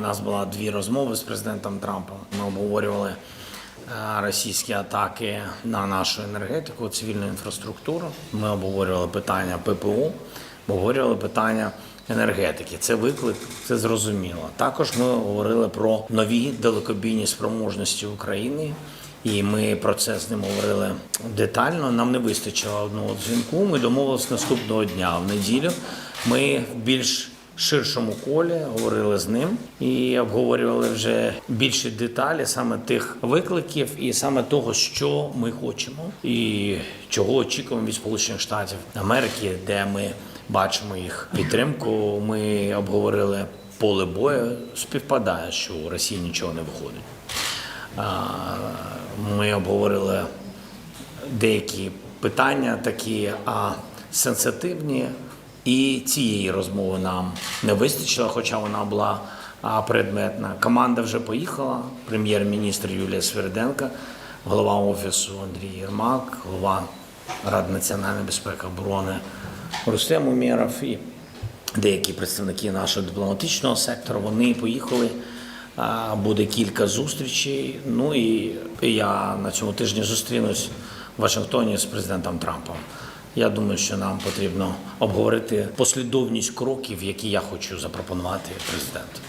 Нас була дві розмови з президентом Трампом. Ми обговорювали е, російські атаки на нашу енергетику, цивільну інфраструктуру. Ми обговорювали питання ППО, обговорювали питання енергетики. Це виклик, це зрозуміло. Також ми говорили про нові далекобійні спроможності України. І ми про це з ним говорили детально. Нам не вистачило одного дзвінку. Ми домовилися наступного дня. В неділю ми більш ширшому колі говорили з ним і обговорювали вже більші деталі саме тих викликів і саме того, що ми хочемо, і чого очікуємо від Сполучених Штатів Америки, де ми бачимо їх підтримку. Ми обговорили поле бою. Співпадає, що у Росії нічого не виходить. Ми обговорили деякі питання такі а, сенситивні, і цієї розмови нам не вистачило, хоча вона була предметна. Команда вже поїхала. Прем'єр-міністр Юлія Сверденка, голова офісу Андрій Єрмак, голова Ради національної безпеки оборони Рустем Умєров і деякі представники нашого дипломатичного сектору. Вони поїхали. Буде кілька зустрічей. Ну і я на цьому тижні зустрінусь в Вашингтоні з президентом Трампом. Я думаю, що нам потрібно обговорити послідовність кроків, які я хочу запропонувати президенту.